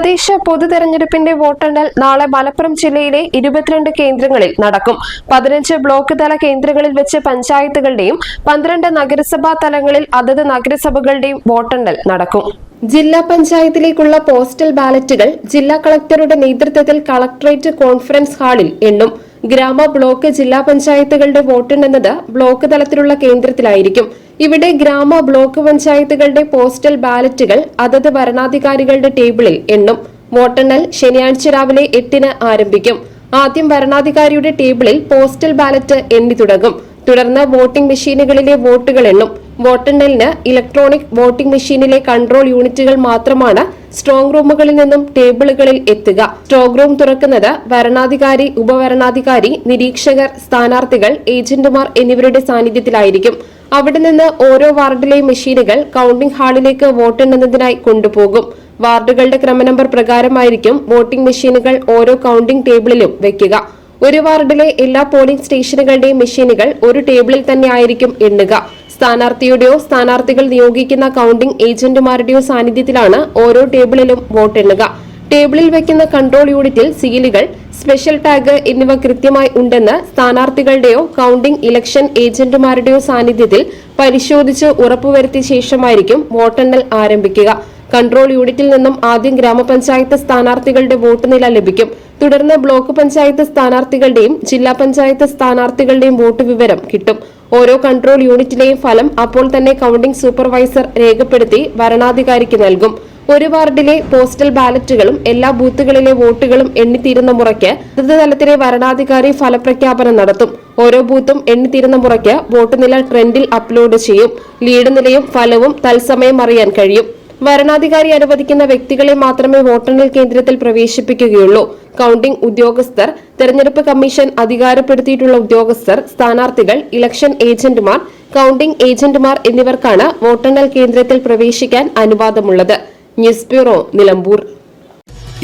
തദ്ദേശ പൊതു തെരഞ്ഞെടുപ്പിന്റെ വോട്ടെണ്ണൽ നാളെ മലപ്പുറം ജില്ലയിലെ ഇരുപത്തിരണ്ട് കേന്ദ്രങ്ങളിൽ നടക്കും. പതിനഞ്ച് ബ്ലോക്ക് തല കേന്ദ്രങ്ങളിൽ വെച്ച് പഞ്ചായത്തുകളുടെയും പന്ത്രണ്ട് നഗരസഭാ തലങ്ങളിൽ അതത് നഗരസഭകളുടെയും വോട്ടെണ്ണൽ നടക്കും. ജില്ലാ പഞ്ചായത്തിലേക്കുള്ള പോസ്റ്റൽ ബാലറ്റുകൾ ജില്ലാ കളക്ടറുടെ നേതൃത്വത്തിൽ കളക്ടറേറ്റ് കോൺഫറൻസ് ഹാളിൽ എണ്ണും. ഗ്രാമ ബ്ലോക്ക് ജില്ലാ പഞ്ചായത്തുകളുടെ വോട്ടെണ്ണുന്നത് ബ്ലോക്ക് തലത്തിലുള്ള കേന്ദ്രത്തിലായിരിക്കും. ഇവിടെ ഗ്രാമ ബ്ലോക്ക് പഞ്ചായത്തുകളുടെ പോസ്റ്റൽ ബാലറ്റുകൾ അതത് ഭരണാധികാരികളുടെ ടേബിളിൽ എണ്ണും. വോട്ടെണ്ണൽ ശനിയാഴ്ച രാവിലെ എട്ടിന് ആരംഭിക്കും. ആദ്യം ഭരണാധികാരിയുടെ ടേബിളിൽ പോസ്റ്റൽ ബാലറ്റ് എണ്ണി തുടങ്ങും. തുടർന്ന് വോട്ടിംഗ് മെഷീനുകളിലെ വോട്ടുകൾ എണ്ണും. വോട്ടെണ്ണലിന് ഇലക്ട്രോണിക് വോട്ടിംഗ് മെഷീനിലെ കൺട്രോൾ യൂണിറ്റുകൾ മാത്രമാണ് സ്ട്രോങ് റൂമുകളിൽ നിന്നും ടേബിളുകളിൽ എത്തുക. സ്ട്രോങ് റൂം തുറക്കുന്നത് വരണാധികാരി ഉപവരണാധികാരി നിരീക്ഷകർ സ്ഥാനാർത്ഥികൾ ഏജന്റുമാർ എന്നിവരുടെ സാന്നിധ്യത്തിലായിരിക്കും. അവിടെ നിന്ന് ഓരോ വാർഡിലെയും മെഷീനുകൾ കൌണ്ടിംഗ് ഹാളിലേക്ക് വോട്ടെണ്ണുന്നതിനായി കൊണ്ടുപോകും. വാർഡുകളുടെ ക്രമനമ്പർ പ്രകാരമായിരിക്കും വോട്ടിംഗ് മെഷീനുകൾ ഓരോ കൌണ്ടിംഗ് ടേബിളിലും വെക്കുക. ഒരു വാർഡിലെ എല്ലാ പോളിംഗ് സ്റ്റേഷനുകളുടെയും മെഷീനുകൾ ഒരു ടേബിളിൽ തന്നെ ആയിരിക്കും എണ്ണുക. സ്ഥാനാർത്ഥിയുടെയോ സ്ഥാനാർത്ഥികൾ നിയോഗിക്കുന്ന കൌണ്ടിംഗ് ഏജന്റുമാരുടെയോ സാന്നിധ്യത്തിലാണ് ഓരോ ടേബിളിലും വോട്ടെണ്ണുക ടേബിളിൽ വെക്കുന്ന കൺട്രോൾ യൂണിറ്റിൽ സീലുകൾ സ്പെഷ്യൽ ടാഗ് എന്നിവ കൃത്യമായി ഉണ്ടെന്ന് സ്ഥാനാർത്ഥികളുടെയോ കൌണ്ടിംഗ് ഇലക്ഷൻ ഏജന്റുമാരുടെയോ സാന്നിധ്യത്തിൽ പരിശോധിച്ച് ഉറപ്പുവരുത്തിയ ശേഷമായിരിക്കും വോട്ടെണ്ണൽ ആരംഭിക്കുക. കൺട്രോൾ യൂണിറ്റിൽ നിന്നും ആദ്യം ഗ്രാമപഞ്ചായത്ത് സ്ഥാനാർത്ഥികളുടെ വോട്ട് നില ലഭിക്കും. തുടർന്ന് ബ്ലോക്ക് പഞ്ചായത്ത് സ്ഥാനാർത്ഥികളുടെയും ജില്ലാ പഞ്ചായത്ത് സ്ഥാനാർത്ഥികളുടെയും വോട്ട് വിവരം കിട്ടും. ഓരോ കൺട്രോൾ യൂണിറ്റിലെയും ഫലം അപ്പോൾ തന്നെ കൌണ്ടിംഗ് സൂപ്പർവൈസർ രേഖപ്പെടുത്തി വരണാധികാരിക്ക് നൽകും. ഒരു വാർഡിലെ പോസ്റ്റൽ ബാലറ്റുകളും എല്ലാ ബൂത്തുകളിലെ വോട്ടുകളും എണ്ണിത്തീരുന്ന മുറയ്ക്ക് അതത് തലത്തിലെ വരണാധികാരി ഫലപ്രഖ്യാപനം നടത്തും. ഓരോ ബൂത്തും എണ്ണിത്തീരുന്ന മുറയ്ക്ക് വോട്ട് നില ട്രെൻഡിൽ അപ്ലോഡ് ചെയ്യും. ലീഡ് നിലയും ഫലവും തത്സമയം അറിയാൻ കഴിയും. വരണാധികാരി അനുവദിക്കുന്ന വ്യക്തികളെ മാത്രമേ വോട്ടെണ്ണൽ കേന്ദ്രത്തിൽ പ്രവേശിപ്പിക്കുകയുള്ളൂ. കൌണ്ടിംഗ് ഉദ്യോഗസ്ഥർ തെരഞ്ഞെടുപ്പ് കമ്മീഷൻ അധികാരപ്പെടുത്തിയിട്ടുള്ള ഉദ്യോഗസ്ഥർ സ്ഥാനാർത്ഥികൾ ഇലക്ഷൻ ഏജന്റുമാർ കൌണ്ടിംഗ് ഏജന്റുമാർ എന്നിവർക്കാണ് വോട്ടെണ്ണൽ കേന്ദ്രത്തിൽ പ്രവേശിക്കാൻ അനുവാദമുള്ളത്. ന്യൂസ് ബ്യൂറോ നിലമ്പൂർ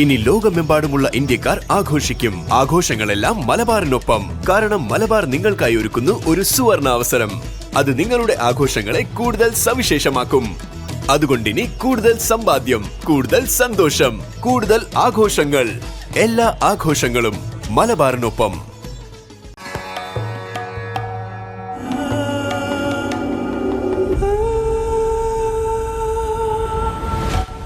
ഇനി ലോകമെമ്പാടുമുള്ള ഇന്ത്യക്കാർ ആഘോഷിക്കും. ആഘോഷങ്ങളെല്ലാം മലബാറിനൊപ്പം. കാരണം മലബാർ നിങ്ങൾക്കായി ഒരുക്കുന്നു ഒരു സുവർണ അവസരം അത് നിങ്ങളുടെ ആഘോഷങ്ങളെ കൂടുതൽ സവിശേഷമാക്കും. അതുകൊണ്ടിനി കൂടുതൽ സമ്പാദ്യം കൂടുതൽ സന്തോഷം കൂടുതൽ ആഘോഷങ്ങൾ. എല്ലാ ആഘോഷങ്ങളും മലബാറിനൊപ്പം.